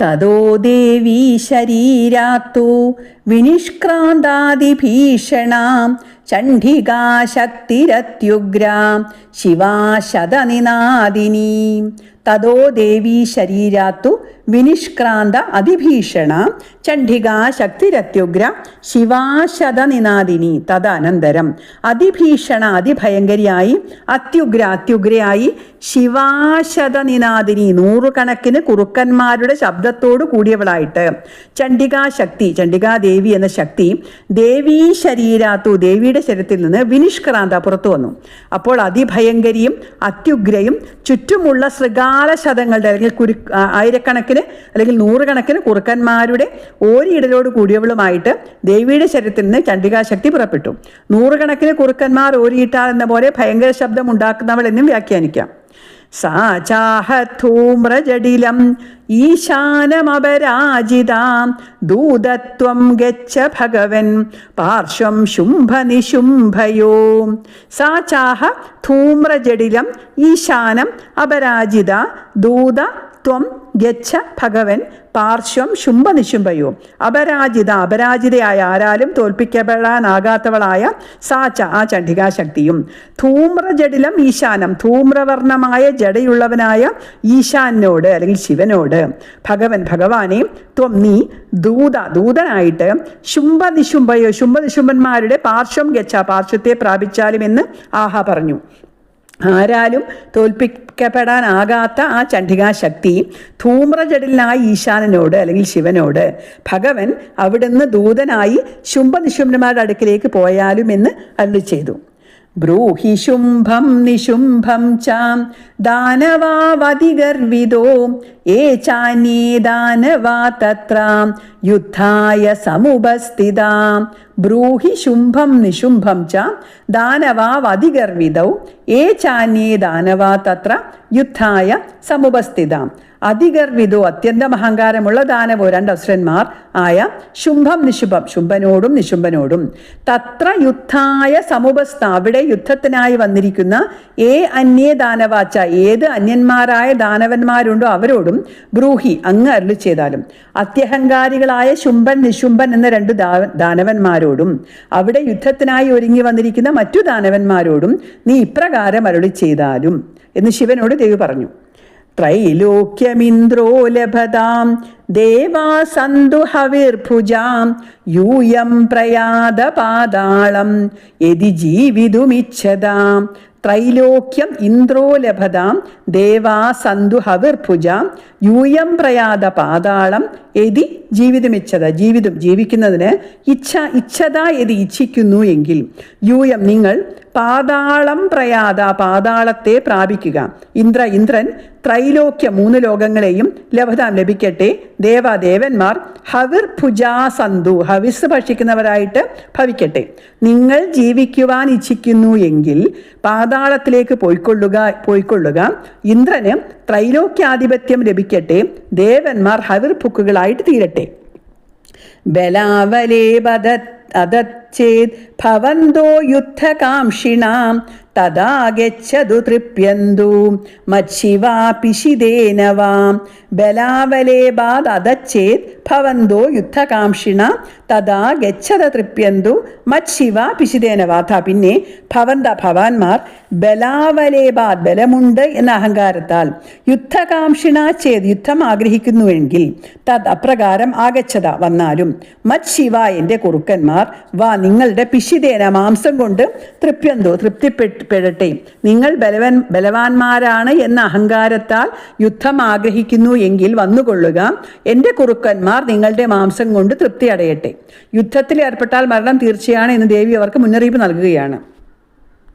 തതോ ദേവീ ശരീരാത്തു വിനിഷ്ക്രാന്താതിഭീഷണാം ചണ്ഡികാ ശക്തിരത്യുഗ്രാം ശിവാ ശതനിനാദിനി. തതോ ദേവീ ശരീരാത്തു വിനിഷ്ക്രാന്ത അതിഭീഷണ ചണ്ഡികാ ശക്തിരത്യുഗ്ര ശിവാശതനിനാദിനി തദനന്തരം. അതിഭീഷണ അതിഭയങ്കരിയായി അത്യുഗ്ര അത്യുഗ്രയായി ശിവാശതനിനാദിനി നൂറുകണക്കിന് കുറുക്കന്മാരുടെ ശബ്ദത്തോട് കൂടിയവളായിട്ട്. ചണ്ഡികാ ശക്തി ചണ്ഡികാ ദേവി എന്ന ശക്തി ദേവീ ശരീരാത്തു ദേവിയുടെ ശരീരത്തിൽ നിന്ന് വിനിഷ്ക്രാന്ത പുറത്തു വന്നു. അപ്പോൾ അതിഭയങ്കരിയും അത്യുഗ്രയും ചുറ്റുമുള്ള ശൃഗാല ശതങ്ങളുടെ അല്ലെങ്കിൽ കുരു ആ- ആയിരക്കണക്കിന് അല്ലെങ്കിൽ നൂറുകണക്കിന് കുറുക്കന്മാരുടെ ഓരിയിടലോട് കൂടിയവളുമായിട്ട് ദേവിയുടെ ശരീരത്തിൽ നിന്ന് ചണ്ഡികാശക്തി പുറപ്പെട്ടു. നൂറുകണക്കിന് കുറുക്കന്മാർ ഓരിയിട്ടാൽ എന്ന പോലെ ഭയങ്കര ശബ്ദം ഉണ്ടാക്കുന്നവൾ എന്നും വ്യാഖ്യാനിക്കാം. സാ ഈശാനമപരാജിതാം ദൂതത്വം ഗച്ഛ ഭഗവൻ പാർശ്വം ശുംഭനിശുംഭയോ. സാ ചാഹ ധൂമ്രജടിലം ഈശാനം അപരാജിത ദൂത ത്വം ഗച്ഛ ഭഗവൻ പാർശ്വം ശുംഭനിശുംഭയോ അപരാജിത അപരാജിതയായ ആരാലും തോൽപ്പിക്കപ്പെടാനാകാത്തവളായ സാച്ച ആ ചണ്ഡികാശക്തിയും. ധൂമ്രജടിലം ഈശാനം ധൂമ്രവർണമായ ജടയുള്ളവനായ ഈശാനോട് അല്ലെങ്കിൽ ശിവനോട്. ഭഗവൻ ഭഗവാനെ ത്വം നീ ദൂത ദൂതനായിട്ട് ശുംഭനിശുംഭയോ ശുംഭനിശുംഭന്മാരുടെ പാർശ്വം ഗച്ഛ പാർശ്വത്തെ പ്രാപിച്ചാലും എന്ന് ആഹ പറഞ്ഞു. ആരാലും തോൽപ്പിക്കപ്പെടാനാകാത്ത ആ ചണ്ഡികാശക്തി ധൂമ്രജടിലായ ഈശാനനോട് അല്ലെങ്കിൽ ശിവനോട് ഭഗവൻ അവിടുന്ന് ദൂതനായി ശുംഭനിശുംഭന്മാരുടെ അടുക്കിലേക്ക് പോയാലും എന്ന് അല്ലു ചെയ്തു. ബ്രൂഹി ശുംഭം നിശുംഭം ചാം ദാനവാവതിഗർവിതോ ഏ ചാനീ ദാനവാ തത്രാം യുദ്ധായ സമുപസ്ഥിതാം. ബ്രൂഹി ശുംഭം നിശുംഭം ചാം ദാനവാവതിഗർവിതൗ ഏ ചാനീ ദാനവാ തത്ര യുദ്ധായ സമുപസ്ഥിതാം. അതിഗർവിതോ അത്യന്തം അഹങ്കാരമുള്ള ദാനവോ രണ്ട് അസുരന്മാർ ആയ ശുംഭം നിശുംഭം ശുംഭനോടും നിശുംഭനോടും. തത്ര യുദ്ധായ സമുപസ്ഥ അവിടെ യുദ്ധത്തിനായി വന്നിരിക്കുന്ന ഏ അന്യേ ദാനവാച്ച ഏത് അന്യന്മാരായ ദാനവന്മാരുണ്ടോ അവരോടും ബ്രൂഹി അങ്ങ് അരുളി ചെയ്താലും. അത്യഹങ്കാരികളായ ശുംഭൻ നിശുംഭൻ എന്ന രണ്ട് ദാനവന്മാരോടും അവിടെ യുദ്ധത്തിനായി ഒരുങ്ങി വന്നിരിക്കുന്ന മറ്റു ദാനവന്മാരോടും നീ ഇപ്രകാരം അരുളി ചെയ്താലും എന്ന് ശിവനോട് ദേവി പറഞ്ഞു. ത്രൈലോക്യമിന്ദ്രോ ലഭതാം ദേവാ സന്തു ഹവിർഭുജാം യൂയം പ്രയാത പാതാളം യതി ജീവിതുമിച്ഛതാം ത്രൈലോക്യം ഇന്ദ്രോ ലഭതാം ദേവാ സന്തു ഹവിർഭുജാം യൂയം പ്രയാത പാതാളം യതി ജീവിതമിച്ഛത ജീവിതം ജീവിക്കുന്നതിന് ഇച്ഛ ഇച്ഛത യതി ഇച്ഛിക്കുന്നു എങ്കിൽ യൂയം നിങ്ങൾ പാതാളം പ്രയാത പാതാളത്തെ പ്രാപിക്കുക. ഇന്ദ്ര ഇന്ദ്രൻ ത്രൈലോക്യ മൂന്ന് ലോകങ്ങളെയും ലഭതാം ലഭിക്കട്ടെ. ദേവാദേവന്മാർ ഹവിർ ഭുജാസന്തു ഹവിസ് ഭക്ഷിക്കുന്നവരായിട്ട് ഭവിക്കട്ടെ. നിങ്ങൾ ജീവിക്കുവാൻ ഇച്ഛിക്കുന്നു എങ്കിൽ പാതാളത്തിലേക്ക് പോയിക്കൊള്ളുക പോയിക്കൊള്ളുക. ഇന്ദ്രന് ത്രൈലോക്യാധിപത്യം ലഭിക്കട്ടെ. ദേവന്മാർ ഹവിർ ഭുക്കുകളായിട്ട് തീരട്ടെ. ബലാവലേ ബദത് അദച്ചേത് ഭവന്തോ യുദ്ധകാംക്ഷിണാം ഗച്ഛതു തൃപ്യന്തു. മച്ഛിവാ പിശിതേന ബലാവലേ അദച്ചേത് ഭവന്തോ യുദ്ധകാംക്ഷിണ. തഥാ ഗച്ഛത തൃപ്യന്തു. മച്ഛിവ പിശിതേന വാഥ പിന്നെ ഭവന്ത ഭവാന്മാർ ബലാവലേബാദ് ബലമുണ്ട് എന്ന അഹങ്കാരത്താൽ യുദ്ധകാംക്ഷിണ ചേത് യുദ്ധം ആഗ്രഹിക്കുന്നുവെങ്കിൽ തത് അപ്രകാരം ആഗച്ഛത വന്നാലും മച്ഛിവ എന്റെ കുറുക്കന്മാർ വാ നിങ്ങളുടെ പിശിതേന മാംസം കൊണ്ട് തൃപ്യന്തോ തൃപ്തിപ്പെടട്ടെ നിങ്ങൾ ബലവൻ ബലവാന്മാരാണ് എന്ന അഹങ്കാരത്താൽ യുദ്ധം ആഗ്രഹിക്കുന്നു എങ്കിൽ വന്നുകൊള്ളുക. എന്റെ കുറുക്കന്മാർ നിങ്ങളുടെ മാംസം കൊണ്ട് തൃപ്തി അടയട്ടെ യുദ്ധത്തിൽ ഏർപ്പെട്ടാൽ മരണം തീർച്ചയാണ് എന്ന് ദേവി അവർക്ക് മുന്നറിയിപ്പ് നൽകുകയാണ്.